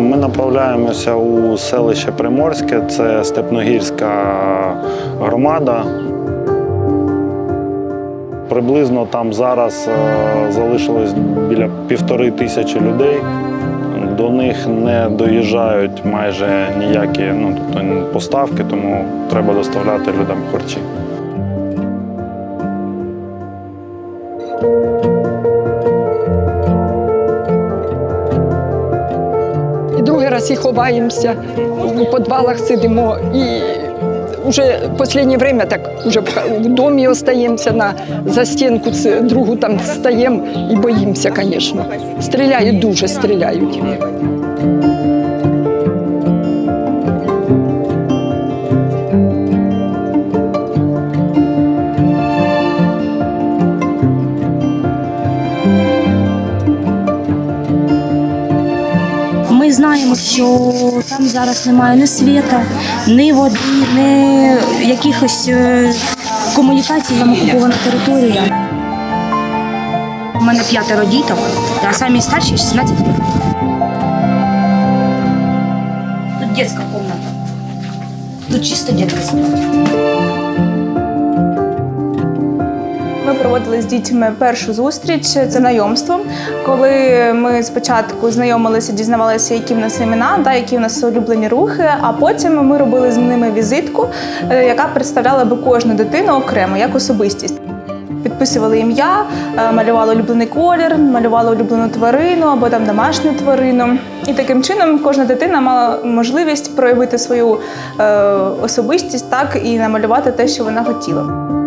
Ми направляємося у селище Приморське, це Степногірська громада. Приблизно там зараз е, залишилось біля півтори тисячі людей. До них не доїжджають майже ніякі ну, тобто поставки, тому треба доставляти людям харчі. І другий раз і ховаємося, у підвалах сидимо. І вже останнє время так уже в домі остаємося, на застінку стінку, другу там стаємо і боїмося, звісно. Стріляють, дуже стріляють. Ми знаємо, що там зараз немає ні світа, ні води, ні якихось е, комунікацій, там окупована територія. У мене п'ятеро діток, а самі старші 16 років. Тут дитяча кімната. Тут чисто дітки. Проводили з дітьми першу зустріч це знайомство, коли ми спочатку знайомилися, дізнавалися, які в нас імена, да, які в нас улюблені рухи. А потім ми робили з ними візитку, е, яка представляла би кожну дитину окремо як особистість. Підписували ім'я, е, малювали улюблений колір, малювали улюблену тварину або там домашню тварину. І таким чином кожна дитина мала можливість проявити свою е, особистість так і намалювати те, що вона хотіла.